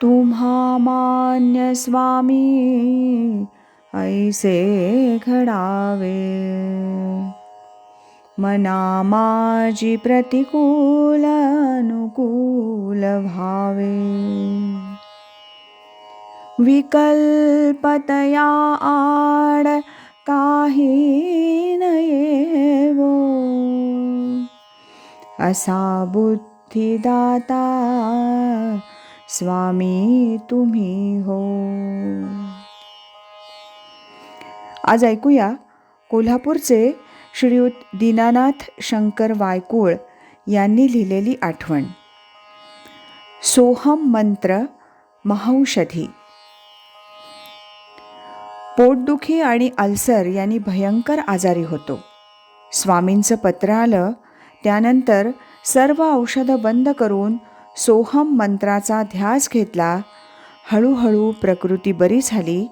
तुम्हा मान्य स्वामी ऐसे घडावे मना माझी प्रतिकूल अनुकूल भावे विकल्पतया आड काही नयेवो असा बुद्धिदाता स्वामी तुम्ही हो. आज ऐकूया कोल्हापूरचे श्रीयुत दीनानाथ शंकर वायकुळ यांनी लिहिलेली आठवण. सोहम मंत्र महौषधी. पोटदुखी आणि अल्सर यांनी भयंकर आजारी होतो. स्वामींचं पत्र आलं त्यानंतर सर्व औषधं बंद करून सोहम मंत्राचा ध्यास घेतला. हळूहळू प्रकृती बरी झाली.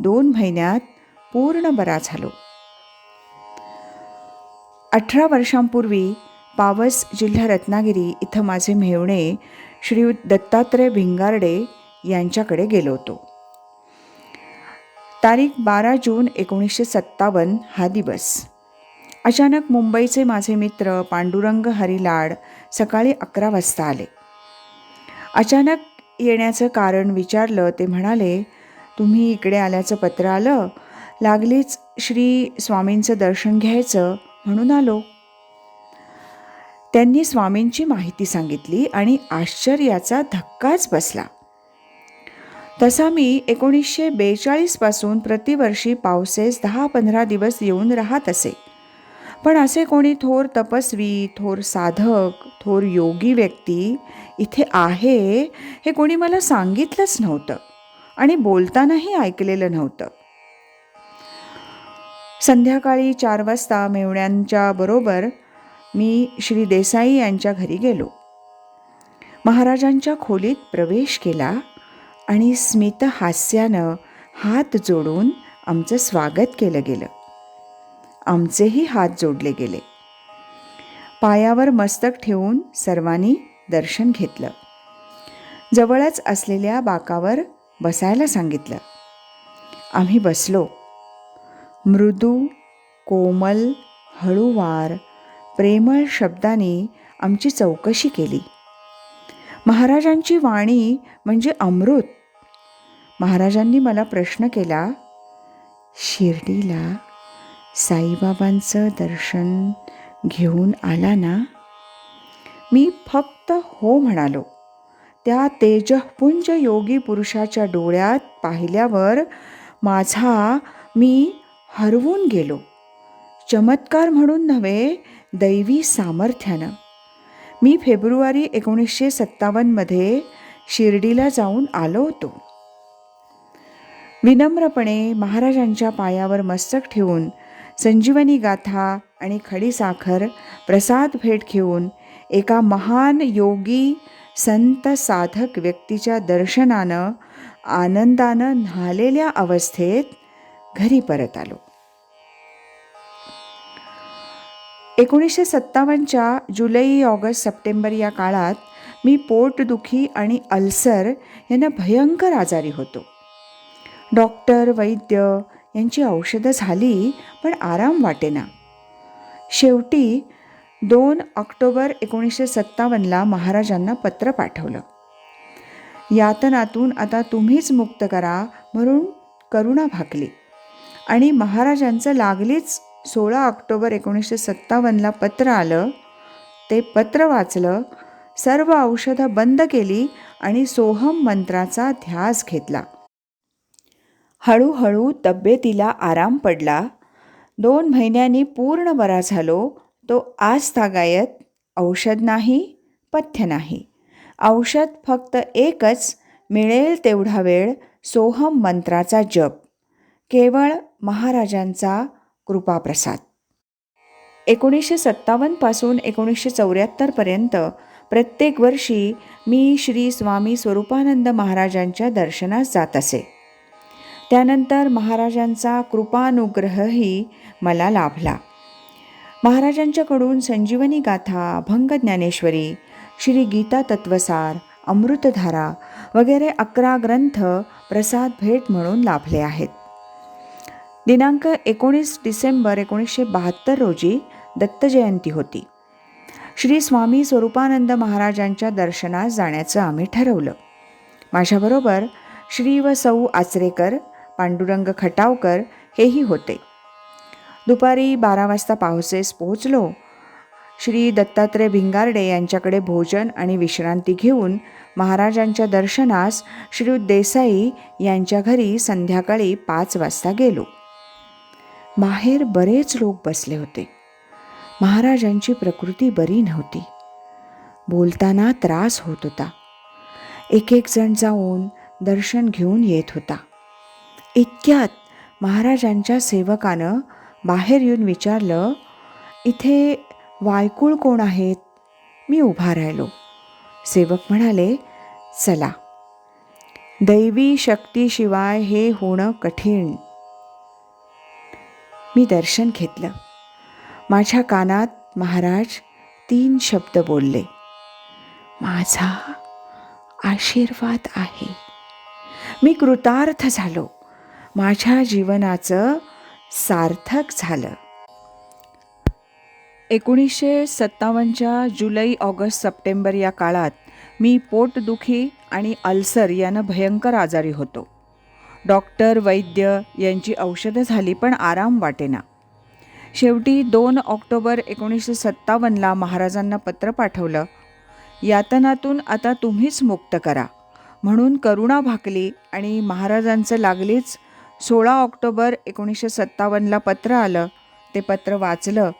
दोन महिन्यात पूर्ण बरा झालो. अठरा वर्षांपूर्वी पावस जिल्हा रत्नागिरी इथं माझे मेहणे श्रीयुत दत्तात्रय भिंगारडे यांच्याकडे गेलो होतो. तारीख बारा जून एकोणीसशे सत्तावन्न हा दिवस. अचानक मुंबईचे माझे मित्र पांडुरंग हरिलाड सकाळी अकरा वाजता आले. अचानक येण्याचं कारण विचारलं ते म्हणाले तुम्ही इकडे आल्याचं पत्र आलं. लागलीच श्री स्वामींचं दर्शन घ्यायचं म्हणून आलो. त्यांनी स्वामींची माहिती सांगितली आणि आश्चर्याचा धक्काच बसला. तसा मी एकोणीसशे बेचाळीसपासून प्रतिवर्षी पावसेस दहा पंधरा दिवस येऊन राहत असे. पण असे कोणी थोर तपस्वी थोर साधक थोर योगी व्यक्ती इथे आहे हे कोणी मला सांगितलंच नव्हतं आणि बोलतानाही ऐकलेलं नव्हतं. संध्याकाळी चार वाजता मेवण्यांच्या बरोबर मी श्री देसाई यांच्या घरी गेलो. महाराजांच्या खोलीत प्रवेश केला आणि स्मित हास्यानं हात जोडून आमचं स्वागत केलं गेलं. आमचेही हात जोडले गेले. पायावर मस्तक ठेवून सर्वांनी दर्शन घेतलं. जवळच असलेल्या बाकावर बसायला सांगितलं. आम्ही बसलो. मृदू कोमल हळूवार प्रेमळ शब्दाने आमची चौकशी केली. महाराजांची वाणी म्हणजे अमृत. महाराजांनी मला प्रश्न केला शिर्डीला साईबाबांचं दर्शन घेऊन आला ना? मी फक्त हो म्हणालो. त्या तेजपुंज योगी पुरुषाच्या डोळ्यात पाहिल्यावर माझा मी हरवून गेलो. चमत्कार म्हणून नव्हे दैवी सामर्थ्यानं. मी फेब्रुवारी एकोणीसशे सत्तावन्नमध्ये शिर्डीला जाऊन आलो होतो. विनम्रपणे महाराजांच्या पायावर मस्तक ठेवून संजीवनी गाथा आणि खडीसाखर प्रसाद भेट घेऊन एका महान योगी संत साधक व्यक्तीच्या दर्शनानं आनंदानं न्हालेल्या अवस्थेत घरी परत आलो. एकोणीसशे सत्तावन्नच्या जुलै ऑगस्ट सप्टेंबर या काळात मी पोटदुखी आणि अल्सर यांना भयंकर आजारी होतो. डॉक्टर वैद्य यांची औषधं झाली पण आराम वाटेना. शेवटी दोन ऑक्टोबर एकोणीसशे सत्तावन्नला महाराजांना पत्र पाठवलं. यातनातून आता तुम्हीच मुक्त करा म्हणून करुणा भाकली. आणि महाराजांचं लागलीच सोळा ऑक्टोबर एकोणीसशे सत्तावन्नला पत्र आलं. ते पत्र वाचलं सर्व औषधं बंद केली आणि सोहम मंत्राचा ध्यास घेतला. हळूहळू तब्येतीला आराम पडला. दोन महिन्यांनी पूर्ण बरा झालो. तो आजतागायत औषध नाही पथ्य नाही. औषध फक्त एकच मिळेल तेवढा वेळ सोहम मंत्राचा जप. केवळ महाराजांचा कृपाप्रसाद. एकोणीसशे सत्तावन्नपासून एकोणीसशे चौऱ्याहत्तरपर्यंत प्रत्येक वर्षी मी श्री स्वामी स्वरूपानंद महाराजांच्या दर्शनास जात असे. त्यानंतर महाराजांचा कृपानुग्रहही मला लाभला. महाराजांच्याकडून संजीवनी गाथा अभंग ज्ञानेश्वरी श्री गीता तत्वसार अमृतधारा वगैरे अकरा ग्रंथ प्रसाद भेट म्हणून लाभले आहेत. दिनांक एकोणीस डिसेंबर एकोणीसशे बहात्तर रोजी दत्तजयंती होती. श्री स्वामी स्वरूपानंद महाराजांच्या दर्शनास जाण्याचं आम्ही ठरवलं. माझ्याबरोबर श्री व सौ आचरेकर पांडुरंग खटावकर हेही होते. दुपारी बारा वाजता पावसेस पोहोचलो. श्री दत्तात्रय भिंगारडे यांच्याकडे भोजन आणि विश्रांती घेऊन महाराजांच्या दर्शनास श्री देसाई यांच्या घरी संध्याकाळी पाच वाजता गेलो. बाहेर बरेच लोक बसले होते. महाराजांची प्रकृती बरी नव्हती. बोलताना त्रास होत होता. एक एक जण जाऊन दर्शन घेऊन येत होता. इतक्यात महाराजांच्या सेवकानं बाहेर येऊन विचारलं इथे वायकुळ कोण आहेत? मी उभा राहिलो. सेवक म्हणाले चला. दैवी शक्तीशिवाय हे होणं कठीण. मी दर्शन घेतलं. माझ्या कानात महाराज तीन शब्द बोलले माझा आशीर्वाद आहे. मी कृतार्थ झालो. माझ्या जीवनाचं सार्थक झालं. एकोणीसशे सत्तावन्नच्या जुलै ऑगस्ट सप्टेंबर या काळात मी पोटदुखी आणि अल्सर यानं भयंकर आजारी होतो. डॉक्टर वैद्य यांची औषधं झाली पण आराम वाटेना. शेवटी दोन ऑक्टोबर एकोणीसशे सत्तावन्नला महाराजांना पत्र पाठवलं यातनातून आता तुम्हीच मुक्त करा. म्हणून करुणा भाकली आणि महाराजांचं लागलीच सोळा ऑक्टोबर एकोणीसशे सत्तावन्नला पत्र आलं. ते पत्र वाचलं.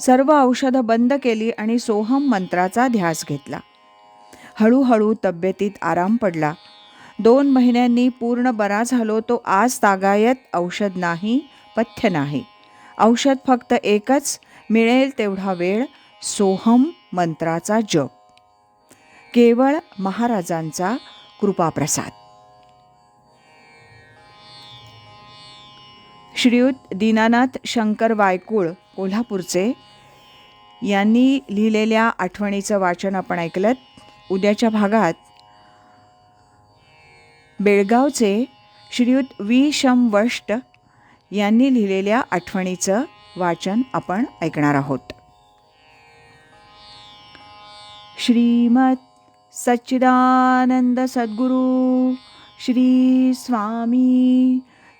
सर्व औषधं बंद केली आणि सोहम मंत्राचा ध्यास घेतला. हळूहळू तब्येतीत आराम पडला. दोन महिन्यांनी पूर्ण बरा झालो तो आज तागायत औषध नाही पथ्य नाही. औषध फक्त एकच मिळेल तेवढा वेळ सोहम मंत्राचा जप. केवळ महाराजांचा कृपाप्रसाद. श्रीयुत दीनानाथ शंकर वायकुळ कोल्हापूरचे. यांनी लिहिलेल्या आठवणीचं वाचन आपण ऐकलं उद्याच्या भागात बेळगावचे श्रीयुत वी शम वष्ट यांनी लिहिलेल्या आठवणीचं वाचन आपण ऐकणार आहोत. श्रीमत सच्चिदानंद सद्गुरू श्री स्वामी